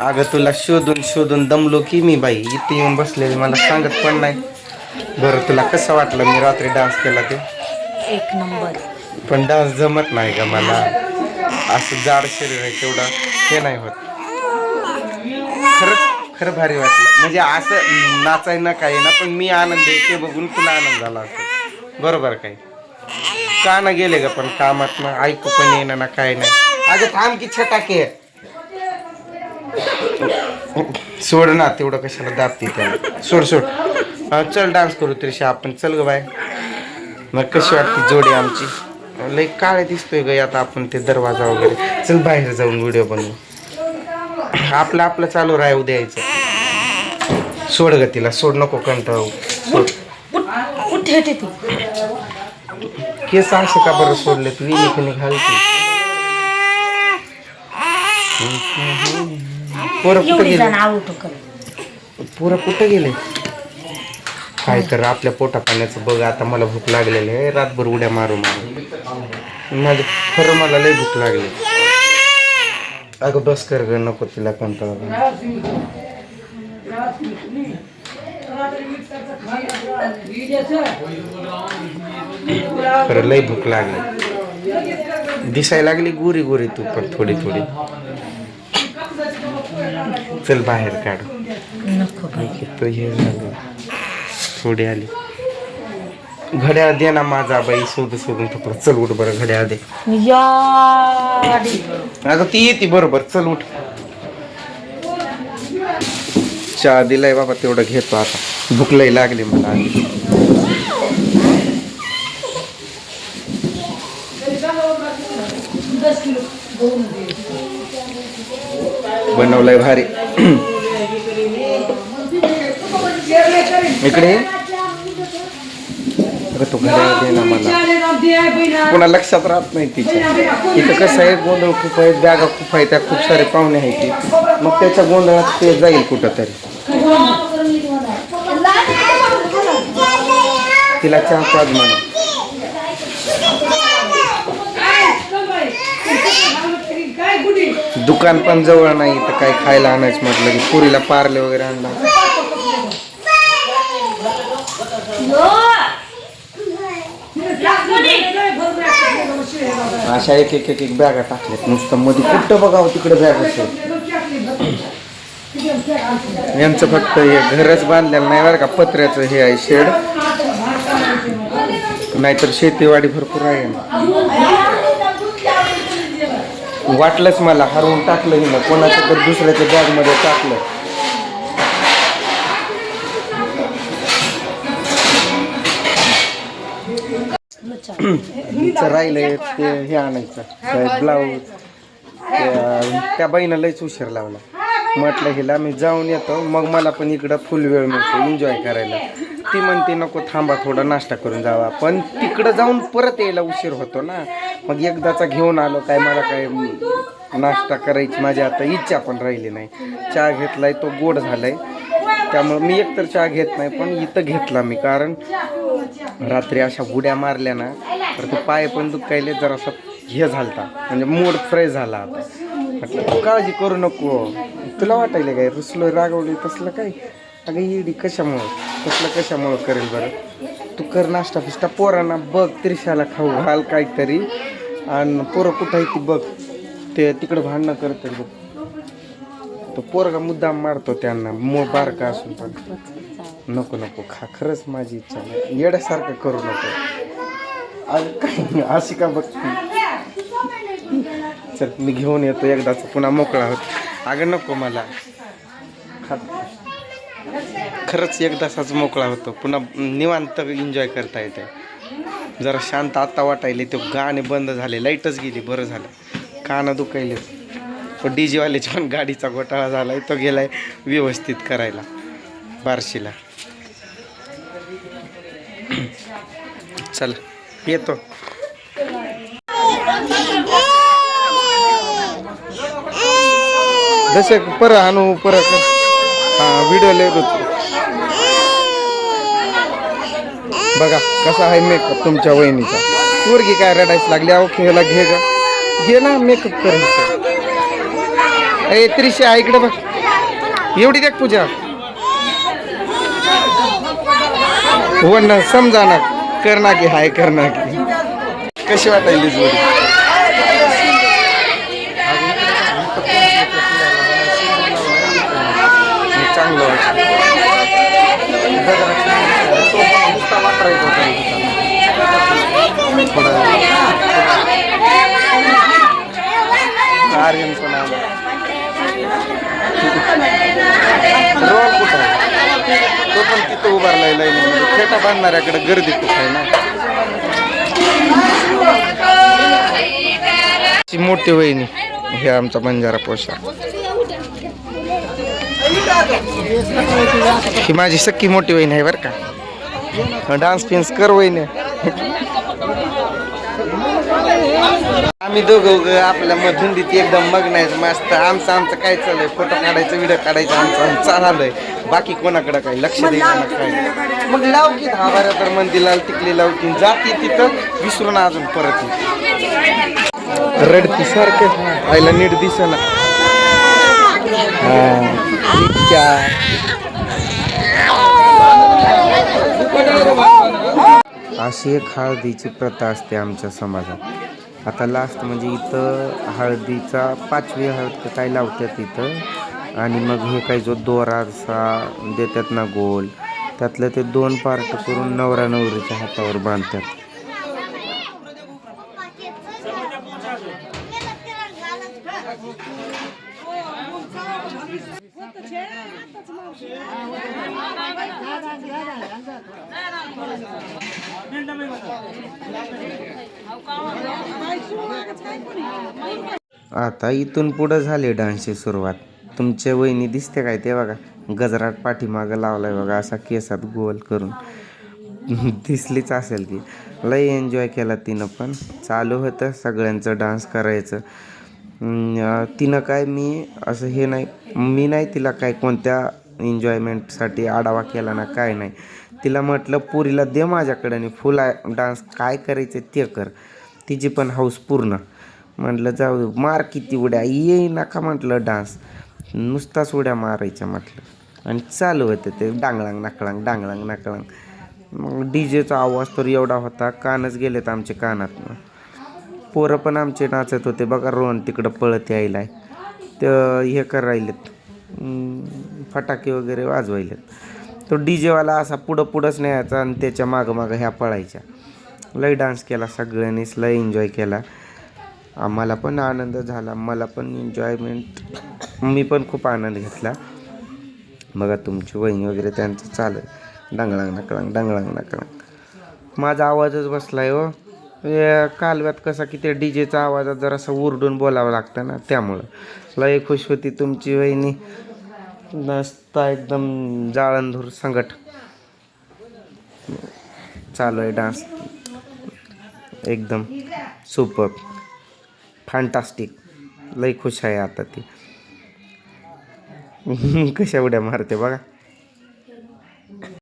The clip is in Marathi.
अगं तुला शोधून शोधून दमलो की मी बाई. इथे येऊन बसलेली मला सांगत पण नाही. बरं तुला कसं वाटलं मी रात्री डान्स केला ते? एक नंबर. पण डान्स जमत नाही का मला. असं जाड शरीर आहे तेवढं. हे नाही होत. खरंच खरं भारी वाटलं. म्हणजे असं नाचाय ना काही ना पण मी आनंद आहे ते बघून तुला आनंद झाला असं बरोबर काय का ना गेले का पण कामात ना ऐकू पण येईना ना काय नाही. अगं थांब की छटाके. सोड ना तेवढं कशाला दाबते त्याला सोड सोड. चल डान्स करू त्रिशा आपण चल ग बाय. मग कशी वाटते जोडी आमची? लई काळे दिसतोय ग आता आपण ते दरवाजा वगैरे. चल बाहेर जाऊन व्हिडिओ बनवू. आपलं आपलं चालू राहू द्यायचं सोड ग तिला सोड नको कंटाळू. सोड. केस असे का बरं सोडले तू फिनी घालते पोरं कुठं एवढी जण गेले आवडतो पोरं कुठं गेले? काय तर आपल्या पोटा पाण्याचं बघ आता मला भूक लागलेली आहे रातभर उड्या मारू मारू. माझं खरं मला लय भूक लागली. अगं बस कर ग नको तिला कंटाळा खरं लय भूक लागली. दिसायला लागली गोरी गोरी तू पण थोडी थोडी. चल बाहेर काढ. नको बाई. तो हे झालं. थोडी आली. घड्याळ दे ना माझा बाई शोध शोधून थोडं चल उठ बरं घड्याळ दे. अगं ती येते बरोबर. चल उठ. चहा दिलाय बाबा तेवढं घेतो आता. भूक लई लागली मला आधी. बनवलंय भारी. इकडे ये. अगं ना मला. कोणा लक्षात राहत नाही तिच्या. इथं कसं आहे गोंधळ खूप आहेत बॅगा खूप आहे त्या खूप सारे पाहुणे आहेत मग त्याच्या गोंधळात ते जाईल कुठं तरी तिला चहा पाच म्हणा. दुकान पण जवळ नाही तर काय खायला आणायचं म्हटलं की पुरीला पार्ले वगैरे आणला. अशा एक एक एक एक बॅगा टाकल्यात नुसतं मध्ये कुठं बघावं तिकडे बॅग असेल. यांचं फक्त हे घरच बांधलेलं नाही बरं का पत्र्याचं हे आहे शेड. नाहीतर शेतीवाडी भरपूर आहे. ना वाटलंच मला हरवून टाकलं हिनं कोणाचं तर दुसऱ्याच्या बॅगमध्ये टाकलं. राहिलंय ते हे आणायचं. ब्लाऊज त्या बाईनं लयच उशीर लावला. म्हटलं हिला मी जाऊन येतो मग मला पण इकडं फुल वेळ मिळतो एन्जॉय करायला. ती म्हणते नको थांबा थोडा नाश्ता करून जावा. पण तिकडं जाऊन परत यायला उशीर होतो ना. मग एकदाचा घेऊन आलो काय मला काय नाश्ता करायची माझी आता इच्छा पण राहिली नाही. चहा घेतलाय तो गोड झालाय. त्यामुळे मी एकतर चहा घेत नाही पण इथं घेतला मी कारण रात्री अशा बुड्या मारल्या ना तर ते पाय पण दुखायले जरासा हे झालता. म्हणजे मूड फ्रेश झाला आता. म्हटलं तू काळजी करू नको. तुला वाटायला काय रुसलो रागवली तसलं काय? अगं इडी कशामुळं? तसलं कशामुळं करेल बरं? तू कर नाश्ता फिष्टा पोरांना बघ त्रिशाला खाऊ घाल काहीतरी. आणि पोरं कुठं आहे ती बघ. ते तिकडं भांडणं करतात बघ. तो पोरगा मुद्दाम मारतो त्यांना. मो बारका असून पण. नको नको. खा. खरंच माझी इच्छा नाही. येड्यासारखं करू नको. अगं काय अशी का बघ. चल मी घेऊन येतो. एकदाच पुन्हा मोकळा होत. अगं नको मला. खा. खरंच एकदाचाच मोकळा होतो. पुन्हा निवांत एन्जॉय करता येते जरा शांत आत्ता वाटायले ते गाणे बंद झाले लाईटच गेली बरं झालं. कानं दुखायले. पण डी जेवाल्याची पण गाडीचा घोटाळा झालाय तो गेलाय व्यवस्थित करायला बार्शीला. चल येतो. जसे पर आणू परत हा व्हिडिओ लिहित होतो बघा कसा आहे मेकअप तुमच्या वहिनीचा. पोरगी काय रडायच लागली? अहो खेळायला घे ग. घे ना मेकअप करायचं ए आहे इकडे बघ. एवढी देख पूजा. हो ना समजा ना. करना की हाय करना की. कशी वाटायली जोडी? नुसता होता आर्यन पण रोल कुठं आहे? तो पण तिथं उभारलाय लाईन फेटा बांधणाऱ्याकडे गर्दी खूप आहे ना मोठी वहिनी हे आमचा बंजारा पोशाख ही माझी सख्खी मोठी वहिनी आहे बरं का डान्स पिन्स कर वहिनी. आम्ही दोघं आपल्या मधुंदीत एकदम मग्न आहेत मस्त. आमचं आमचं काय चाललंय? फोटो काढायचं व्हिडिओ काढायचं आमचं आमचं चाललंय. बाकी कोणाकडं काय? लक्ष द्यायचं काय. मग लाव की दहा बारा तर मंदिरला टिकली लावती जाती तिथं विसरून अजून परत. रडती सारखं. आईला नीट दिसेना हा इतक्या अशी एक हळदीची प्रथा असते आमच्या समाजात. आता लास्ट म्हणजे इथं हळदीचा पाचवी हळद काय लावतात इथं. आणि मग हे काही जो दोरा असा देतात ना गोल त्यातलं ते दोन पार्ट करून नवरा नवरीच्या हातावर बांधतात हो, हो, हो, आता इथून पुढं झाली डान्सची सुरुवात. तुमच्या वहिनी दिसते काय ते बघा. गजरात पाठीमागं लावलाय बघा असा केसात गोल करून. दिसलीच असेल ती. लई एन्जॉय केला तिनं पण. चालू होतं सगळ्यांचं डान्स करायचं. तिनं काय मी असं हे नाही मी नाही तिला काय कोणत्या एन्जॉयमेंटसाठी आढावा केला ना काय नाही. तिला म्हटलं पुरीला दे माझ्याकडे आणि फुल डान्स काय करायचं ते कर. तिची पण हाऊस पूर्ण. म्हटलं जाऊ मार किती उड्या ये नका म्हटलं डान्स. नुसताच उड्या मारायच्या म्हटलं. आणि चालू होतं ते डांगळांग नाकळांग डांगळांग नाकळांग मग डी जेचा आवाज तर एवढा होता कानच गेलेत आमचे कानात पोरं पण आमचे नाचत होते. बघा रोहन तिकडं पळत यायलाय. तर हे करायलेत. राहिलेत फटाके वगैरे वाजवायले तो डी जेवाला असा पुढं पुढंच न्यायचा आणि त्याच्या मागं मागं ह्या पळायच्या. लय डान्स केला सगळ्यांनीच लय एन्जॉय केला. आम्हाला पण आनंद झाला मला पण एन्जॉयमेंट मी पण खूप आनंद घेतला. बघा तुमची वहिनी वगैरे त्यांचं चालू आहे. डांगळांग नकळांग डांगळांग नकळांग माझा आवाजच बसला आहे हो. कालव्यात कसा की त्या डी जेचा आवाजात जरासं ओरडून बोलावं लागतं ना त्यामुळं. लय खुश होती तुमची वहिनी. नसता एकदम जाळंधूर संगट चालू आहे डान्स. एकदम सुपर. फॅन्टास्टिक लई खुश आहे आता ती. कशा उड्या मारते बघा.